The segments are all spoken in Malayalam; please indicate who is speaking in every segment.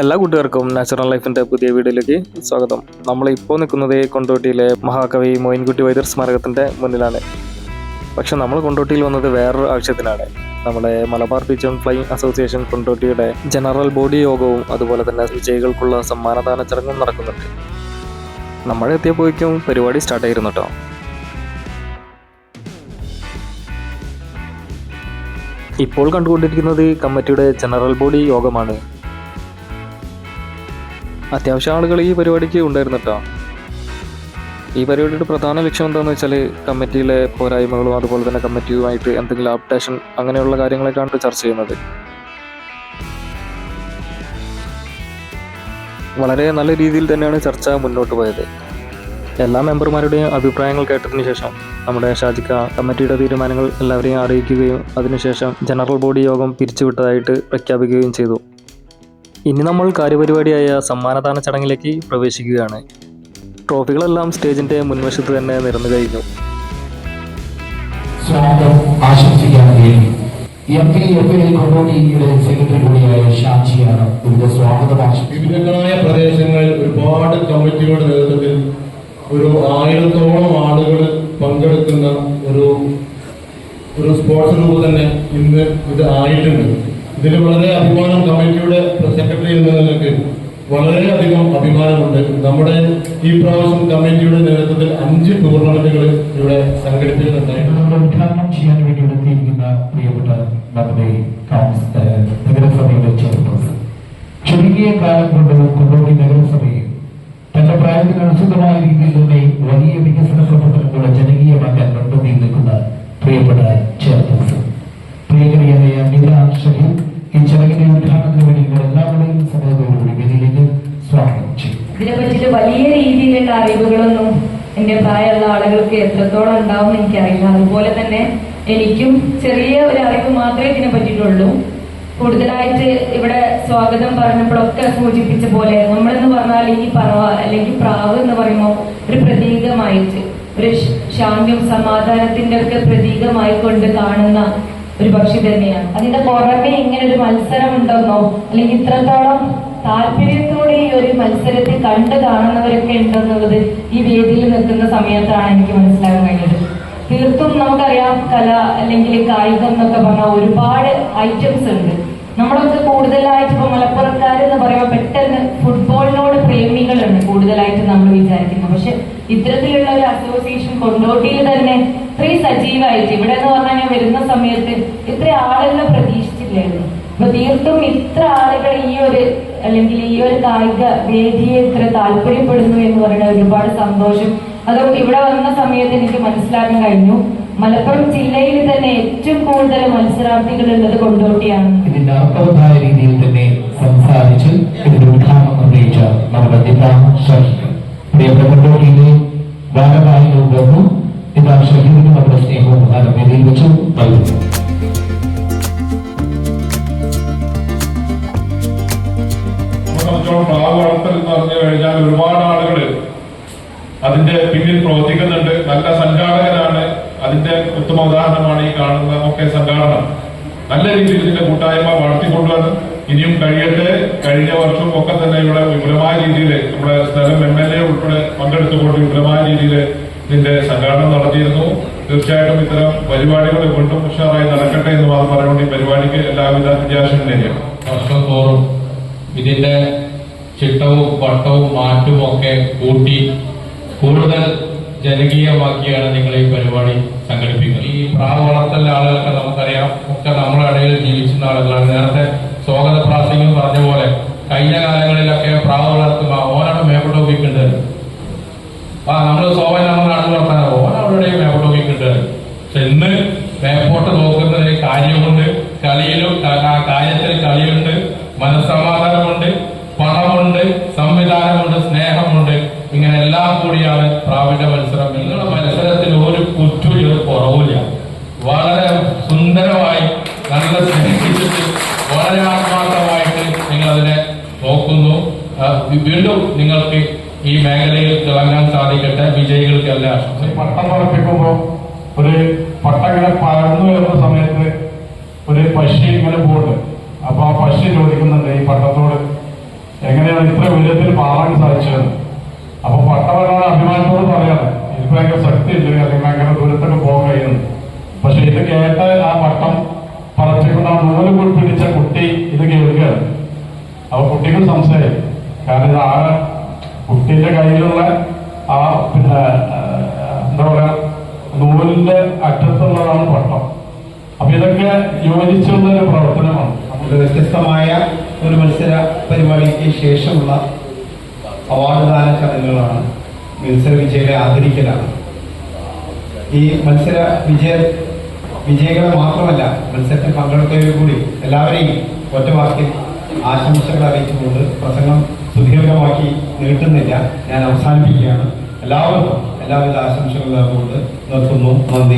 Speaker 1: എല്ലാ കൂട്ടുകാർക്കും നാച്ചുറൽ ലൈഫിന്റെ പുതിയ വീഡിയോയിലേക്ക് സ്വാഗതം. നമ്മൾ ഇപ്പോൾ നിൽക്കുന്നത് കൊണ്ടോട്ടിയിലെ മഹാകവി മോയിൻകുട്ടി വൈദ്യർ സ്മാരകത്തിന്റെ മുന്നിലാണ്. പക്ഷെ നമ്മൾ കൊണ്ടോട്ടിയിൽ വന്നത് വേറൊരു ആവശ്യത്തിനാണ്. നമ്മുടെ Malabar beach and flying association കൊണ്ടോട്ടിയുടെ general body യോഗവും അതുപോലെ തന്നെ വിജയികൾക്കുള്ള സമ്മാനദാന ചടങ്ങും നടക്കുന്നുണ്ട്. നമ്മളെത്തിയപ്പോഴേക്കും പരിപാടി സ്റ്റാർട്ട് ആയിരുന്നു കേട്ടോ. ഇപ്പോൾ കണ്ടുകൊണ്ടിരിക്കുന്നത് കമ്മിറ്റിയുടെ ജനറൽ ബോഡി യോഗമാണ്. അത്യാവശ്യം ആളുകൾ ഈ പരിപാടിക്ക് ഉണ്ടായിരുന്നു കേട്ടോ ഈ പരിപാടിയുടെ പ്രധാന ലക്ഷ്യം എന്താണെന്ന് വെച്ചാൽ കമ്മിറ്റിയിലെ പോരായ്മകളും അതുപോലെ തന്നെ കമ്മിറ്റിയുമായിട്ട് എന്തെങ്കിലും അപ്ഡേഷൻ അങ്ങനെയുള്ള കാര്യങ്ങളൊക്കെയാണ് ചർച്ച ചെയ്യുന്നത്. വളരെ നല്ല രീതിയിൽ തന്നെയാണ് ചർച്ച മുന്നോട്ട് പോയത്. എല്ലാ മെമ്പർമാരുടെയും അഭിപ്രായങ്ങൾ കേട്ടതിന് ശേഷം നമ്മുടെ ഷാജിക്ക കമ്മിറ്റിയുടെ തീരുമാനങ്ങൾ എല്ലാവരെയും അറിയിക്കുകയും അതിനുശേഷം ജനറൽ ബോഡി യോഗം പിരിച്ചുവിട്ടതായിട്ട് പ്രഖ്യാപിക്കുകയും ചെയ്തു. ഇനി നമ്മൾ കാര്യപരിപാടിയായ സമ്മാനദാന ചടങ്ങിലേക്ക് പ്രവേശിക്കുകയാണ്. ട്രോഫികളെല്ലാം സ്റ്റേജിന്റെ മുൻവശത്ത് തന്നെ നിരന്നു കഴിഞ്ഞു.
Speaker 2: സ്വാഗതം. ആശംസിക്കാൻ വേണ്ടി M P F A secretary കൂടിയായ ഷാജിയാണ് ഇവിടെ സ്വാഗതം ആശംസിക്കുന്നത്
Speaker 3: വിവിധങ്ങളായ പ്രദേശങ്ങളിൽ ഒരുപാട് കമ്മിറ്റികളുടെ ഒരു ആയിരത്തോളം ആളുകൾ പങ്കെടുക്കുന്ന ഒരു ഒരു സ്പോർട്സ് ഗ്രൂപ്പ് തന്നെ ഇന്ന് ഇത് ആയിട്ടുണ്ട്. ഇതിൽ വളരെ അഭിമാനം കമ്മിറ്റിയുടെ സെക്രട്ടറി എന്ന നിലയ്ക്ക് വളരെയധികം അഭിമാനമുണ്ട്. നമ്മുടെ ഈ പ്രാവശ്യം കമ്മിറ്റിയുടെ നേതൃത്വത്തിൽ അഞ്ച് ടൂർണമെന്റുകൾ ഇവിടെ സംഘടിപ്പിക്കുന്നുണ്ടായിരുന്നു
Speaker 2: പ്രിയപ്പെട്ട ചുരുങ്ങിയ കാലം കൊണ്ട് കൊണ്ടോട്ടി നഗരസഭയെ തന്റെ പ്രായത്തിന് അനുസൃതമായ രീതിയിൽ വലിയ വികസന പ്രവർത്തനങ്ങളുടെ ജനകീയമാക്കാൻ മുൻപന്തിയിൽ നിൽക്കുന്ന പ്രിയപ്പെട്ട ചെയർപേഴ്സൺ. പ്രിയകരിയായ നില ഈ ചടങ്ങിന്റെ ഉദ്ഘാടനത്തിന് വേണ്ടി നിങ്ങൾ എല്ലാവരുടെയും സ്വാഗതം ചെയ്യും
Speaker 4: വലിയ രീതിയിലുള്ള അറിവുകളൊന്നും എന്റെ പ്രായമുള്ള ആളുകൾക്ക് എത്രത്തോളം ഉണ്ടാവും എനിക്കറിയില്ല. അതുപോലെ തന്നെ എനിക്കും ചെറിയ ഒരു അറിവ് മാത്രമേ ഇതിനെ പറ്റിയിട്ടുള്ളൂ കൂടുതലായിട്ട് ഇവിടെ സ്വാഗതം പറഞ്ഞപ്പോഴൊക്കെ സൂചിപ്പിച്ച പോലെ നമ്മളെന്ന് പറഞ്ഞാൽ ഈ പറവ അല്ലെങ്കിൽ പ്രാവ് എന്ന് പറയുമ്പോൾ ഒരു പ്രതീകമായിട്ട് ഒരു ശാന്തിയും സമാധാനത്തിന്റെ ഒക്കെ പ്രതീകമായി കൊണ്ട് കാണുന്ന ഒരു പക്ഷി തന്നെയാണ്. അതിന്റെ പുറമെ ഇങ്ങനെ ഒരു മത്സരം ഉണ്ടെന്നോ അല്ലെങ്കിൽ ഇത്രത്തോളം താല്പര്യത്തോടെ ഈ ഒരു മത്സരത്തെ കണ്ടു കാണുന്നവരൊക്കെ ഉണ്ടെന്നുള്ളത് ഈ വേദിയിൽ നിൽക്കുന്ന സമയത്താണ് എനിക്ക് മനസ്സിലാക്കാൻ കഴിഞ്ഞത്. തീർത്തും നമുക്കറിയാം കല അല്ലെങ്കിൽ കായികം എന്നൊക്കെ പറഞ്ഞാൽ ഒരുപാട് ഐറ്റംസ് ഉണ്ട്. നമ്മളൊക്കെ കൂടുതലായിട്ട് ഇപ്പൊ മലപ്പുറക്കാർ എന്ന് പറയുമ്പോൾ പെട്ടെന്ന് ഫുട്ബോളിനോട് പ്രേമികളുണ്ട് കൂടുതലായിട്ട് നമ്മൾ വിചാരിക്കുന്നത് പക്ഷെ ഇത്തരത്തിലുള്ള ഒരു അസോസിയേഷൻ കൊണ്ടോട്ടിയിൽ തന്നെ ഇത്രയും സജീവമായിട്ട് ഇവിടെ എന്ന് പറഞ്ഞാൽ ഞാൻ വരുന്ന സമയത്ത് ഇത്ര ആളുകളെ പ്രതീക്ഷിച്ചില്ലായിരുന്നു. അപ്പൊ തീർത്തും ഇത്ര ആളുകൾ ഈ ഒരു അല്ലെങ്കിൽ ഈ ഒരു കായിക വേദിയെ ഇത്ര താല്പര്യപ്പെടുന്നു എന്ന് പറയുന്നത് ഒരുപാട് സന്തോഷം. അതും ഇവിടെ വന്ന സമയത്ത് എനിക്ക് മനസ്സിലാക്കാൻ കഴിഞ്ഞു. മലപ്പുറം ജില്ലയിൽ തന്നെ ഏറ്റവും കൂടുതൽ മത്സരാർത്ഥികൾ ഉള്ളത് കൊണ്ടോട്ടിയാണ്.
Speaker 2: ഇതിന്റെ അർത്ഥവത്തായ രീതിയിൽ തന്നെ സംസാരിച്ച് ഇതിന്റെ ഉദ്ഘാടനം നിർവഹിച്ച നമ്മുടെ ദിബ ഷഹീദ് പ്രിയപ്പെട്ട കൊണ്ടോട്ടിയിലെ ഭാരവാഹികൾ വന്നു ദിബ ഷഹീദിന് നമ്മുടെ സ്നേഹവും ബഹുമാനവും വേദിയിൽ വെച്ചു നൽകുന്നു
Speaker 3: നമ്മളെ സംബന്ധിച്ചോളം പ്രാവ് വളർത്തൽ എന്ന് പറഞ്ഞു കഴിഞ്ഞാൽ ഒരുപാട് ആളുകൾ അതിന്റെ പിന്നിൽ പ്രവർത്തിക്കുന്നുണ്ട്. നല്ല സംഘാടകരാണ് അതിന്റെ ഉത്തമ ഉദാഹരണമാണ് ഈ കാണുന്ന ഒക്കെ സംഘാടനം. നല്ല രീതിയിൽ ഇതിന്റെ കൂട്ടായ്മ വളർത്തിക്കൊണ്ടുവന്ന് ഇനിയും കഴിയട്ടെ. കഴിഞ്ഞ വർഷവും ഒക്കെ തന്നെ ഇവിടെ വിപുലമായ രീതിയിൽ നമ്മുടെ സ്ഥലം എം എൽ എ ഉൾപ്പെടെ പങ്കെടുത്തുകൊണ്ട് വിപുലമായ രീതിയിൽ ഇതിന്റെ സംഘാടനം നടത്തിയിരുന്നു. തീർച്ചയായിട്ടും ഇത്തരം പരിപാടികൾ വീണ്ടും ഉഷാറായി നടക്കട്ടെ എന്ന് മാത്രം പറഞ്ഞുകൊണ്ട് ഈ പരിപാടിക്ക് എല്ലാവിധ വിദ്യാഭ്യാസം
Speaker 5: വർഷം തോറും ഇതിന്റെ ചിട്ടവും വട്ടവും മാറ്റും ഒക്കെ കൂട്ടി കൂടുതൽ ജനകീയമാക്കിയാണ് നിങ്ങൾ ഈ പരിപാടി സംഘടിപ്പിക്കുന്നത്. ഈ പ്രാവ് വളർത്തലിലെ ആളുകളൊക്കെ നമുക്കറിയാം. ഒക്കെ നമ്മുടെ ഇടയിൽ ജീവിച്ചിരുന്ന ആളുകളാണ്. നേരത്തെ സ്വാഗത പ്രാസംഗം പറഞ്ഞ പോലെ കഴിഞ്ഞ കാലങ്ങളിലൊക്കെ പ്രാവ് വളർത്തുമ്പോൾ ഓനാണ് മേപ്പോട്ട് ആ നമ്മൾ സ്വാഭാവികം നമ്മൾ നടന്നു വളർത്താൻ ഓനവരുടെയും മേപ്പോട്ട് പക്ഷെ ഇന്ന് മേപ്പോട്ട് നോക്കുന്നതിന് കാര്യമുണ്ട്. കളിയിലും ആ കാര്യത്തിൽ കളിയുണ്ട്. മനസ്സമാധാനമുണ്ട്. പണമുണ്ട്. സംവിധാനമുണ്ട്. സ്നേഹമുണ്ട്. ഇങ്ങനെ എല്ലാം കൂടിയാണ് പ്രാവിന്റെ മത്സരം നിങ്ങളുടെ മത്സരത്തിൽ ഒരു കുറ്റു ഇത് കുറവില്ല. വളരെ സുന്ദരമായി നല്ല സ്നേഹിച്ചിട്ട് വളരെ ആത്മാർത്ഥമായിട്ട് നിങ്ങൾ അതിനെ നോക്കുന്നു വീണ്ടും നിങ്ങൾക്ക് ഈ മേഖലയിൽ തിളങ്ങാൻ സാധിക്കട്ടെ. വിജയികൾക്ക് എല്ലാ
Speaker 6: പട്ടം പറപ്പിക്കുമ്പോൾ ഒരു പട്ടങ്ങളെ പറന്നു വരുന്ന സമയത്ത്
Speaker 7: ഒരു പക്ഷി ഇങ്ങനെ പോകുന്നുണ്ട് അപ്പൊ ആ പക്ഷി ചോദിക്കുന്നുണ്ട് ഈ പട്ടത്തോട് എങ്ങനെയാണ് ഇത്ര ഉയരത്തിൽ പാറാൻ സാധിച്ചതെന്ന്? അപ്പൊ പട്ടവരാണ് അഭിമാനത്തോട് പറയാണ് എനിക്ക് ഭയങ്കര ശക്തി ഇല്ല അല്ലെങ്കിൽ ഭയങ്കര ദൂരത്തൊക്കെ പോകാൻ കഴിയുന്നു പക്ഷെ ഇത് കേട്ട് ആ പട്ടം പറച്ചിക്കൊണ്ട് ആ നൂൽ പിടിച്ച കുട്ടി ഇത് കേൾക്കുകയാണ് അപ്പൊ കുട്ടിക്ക് സംശയം. കാരണം ഇത് ആകെ കുട്ടിയുടെ കയ്യിലുള്ള ആ പിന്നെ എന്താ പറയാ നൂലിന്റെ അറ്റത്തുള്ളതാണ് പട്ടം. അപ്പൊ ഇതൊക്കെ യോജിച്ചുള്ള ഒരു പ്രവർത്തനമാണ്.
Speaker 6: വ്യത്യസ്തമായ ഒരു മത്സര പരിപാടിക്ക് ശേഷമുള്ള അവാർഡ് ദാന ചടങ്ങുകളാണ് മത്സര വിജയികളെ ആദരിക്കലാണ്. ഈ മത്സര വിജയ വിജയികളെ മാത്രമല്ല മത്സരത്തിൽ പങ്കെടുത്തവരെ കൂടി എല്ലാവരെയും ഒറ്റവാക്കി ആശംസകൾ അറിയിച്ചുകൊണ്ട് പ്രസംഗം സുദീർഘമാക്കി നീട്ടുന്നില്ല. ഞാൻ അവസാനിപ്പിക്കുകയാണ്. എല്ലാവർക്കും എല്ലാവിധ ആശംസകളും നേർന്നുകൊണ്ട് നിർത്തുന്നു. നന്ദി.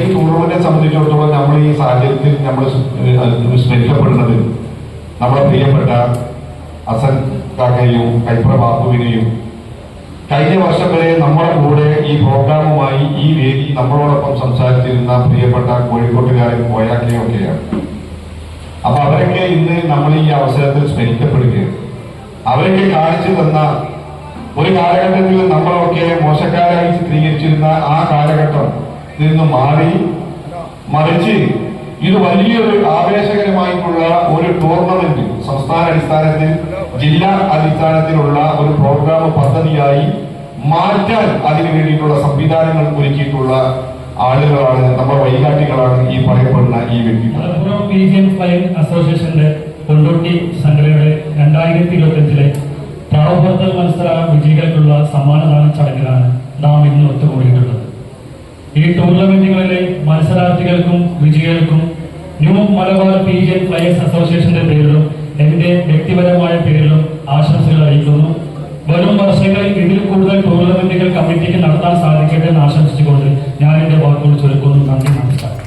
Speaker 3: ഈ ടൂർണമെന്റിനെ സംബന്ധിച്ചിടത്തോളം നമ്മൾ ഈ സാഹചര്യത്തിൽ നമ്മൾ സ്മരിക്കപ്പെടുന്നത് നമ്മുടെ പ്രിയപ്പെട്ട അസൻ കാക്കയും കൈപ്ര കഴിഞ്ഞ വർഷങ്ങളിൽ നമ്മുടെ കൂടെ ഈ പ്രോഗ്രാമുമായി ഈ വേദി നമ്മളോടൊപ്പം സംസാരിച്ചിരുന്ന പ്രിയപ്പെട്ട കോഴിക്കോട്ടുകാരൻ കോയാക്കയും ഒക്കെയാണ് അപ്പൊ അവരൊക്കെ ഇന്ന് നമ്മൾ ഈ അവസരത്തിൽ സ്മരിക്കപ്പെടുകയാണ്. അവരൊക്കെ കാണിച്ചു തന്ന ഒരു കാലഘട്ടത്തിൽ നമ്മളൊക്കെ മോശക്കാരായി ചിത്രീകരിച്ചിരുന്ന ആ കാലഘട്ടം നിന്ന് മാറി മറിച്ച് ഇത് വലിയൊരു ആവേശകരമായിട്ടുള്ള ഒരു ടൂർണമെന്റ് സംസ്ഥാന അടിസ്ഥാനത്തിൽ ജില്ലാ അടിസ്ഥാനത്തിലുള്ള ഒരു പ്രോഗ്രാം പദ്ധതിയായി മാറ്റാൻ അതിനു വേണ്ടിയിട്ടുള്ള സംവിധാനങ്ങൾ ഒരുക്കിയിട്ടുള്ള ആളുകളാണ് നമ്മുടെ വൈകാട്ടികളാണ് ഈ പറയപ്പെടുന്ന ഈ
Speaker 8: വ്യക്തി. അസോസിയേഷന്റെ കൊണ്ടോട്ടി സംഘടനയുടെ രണ്ടായിരത്തി ഇരുപത്തിയഞ്ചിലെ പ്രാവബദ്ധ മത്സര വിജയികൾക്കുള്ള സമ്മാനദാന ചടങ്ങിലാണ് നാം ഇന്ന് ഒത്തുകൂടിയിട്ടുള്ളത്. ഈ ടൂർണമെന്റുകളിലെ മത്സരാർത്ഥികൾക്കും വിജയികൾക്കും ന്യൂ മലബാർ റീജിയൻ ഫ്ലയേഴ്സ് അസോസിയേഷന്റെ പേരിലും എന്റെ വ്യക്തിപരമായ പേരിലും ആശംസകൾ അറിയിക്കുന്നു വരും വർഷങ്ങളിൽ ഇതിൽ കൂടുതൽ ടൂർണമെന്റുകൾ കമ്മിറ്റിക്ക് നടത്താൻ സാധിക്കട്ടെ എന്ന് ആശംസിച്ചുകൊണ്ട് ഞാൻ എന്റെ വാക്കുകൾ ചുരുക്കുന്നു. നന്ദി നമസ്കാരം.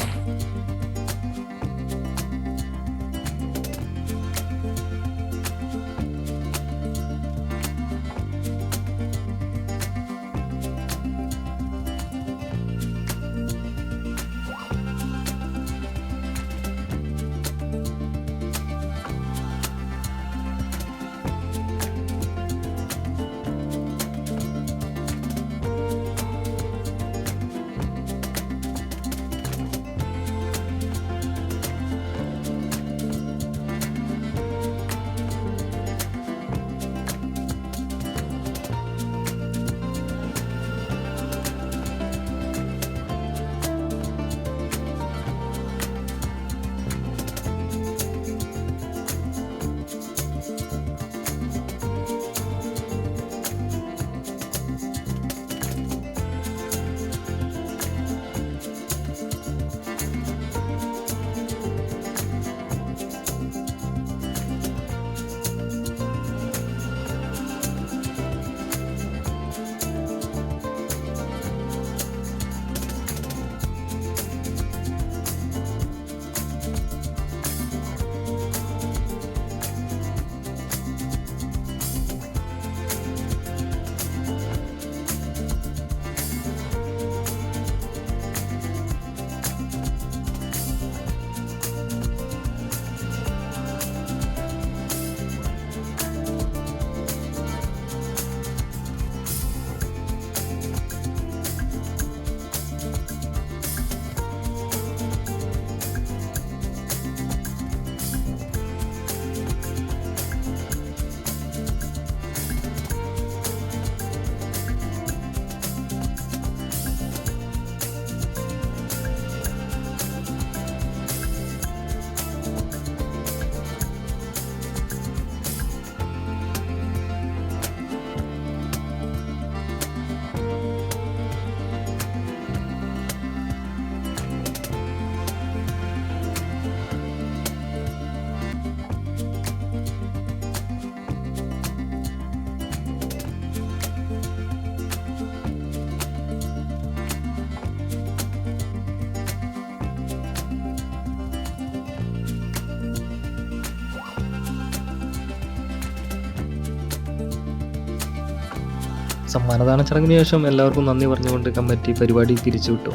Speaker 1: സമ്മാനദാന ചടങ്ങിന് ശേഷം എല്ലാവർക്കും നന്ദി പറഞ്ഞുകൊണ്ട് കമ്മിറ്റി പരിപാടി പിരിച്ചുവിട്ടു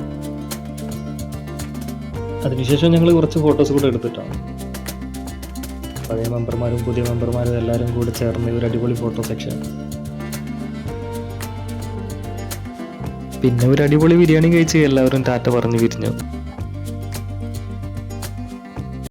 Speaker 1: അതിനുശേഷം ഞങ്ങൾ കുറച്ച് ഫോട്ടോസ് കൂടെ എടുത്തിട്ടാണ്. പഴയ മെമ്പർമാരും പുതിയ മെമ്പർമാരും എല്ലാവരും കൂടെ ചേർന്ന് ഒരു അടിപൊളി ഫോട്ടോ സെക്ഷൻ പിന്നെ ഒരു അടിപൊളി ബിരിയാണി കഴിച്ച് എല്ലാവരും ടാറ്റ പറഞ്ഞു പിരിഞ്ഞു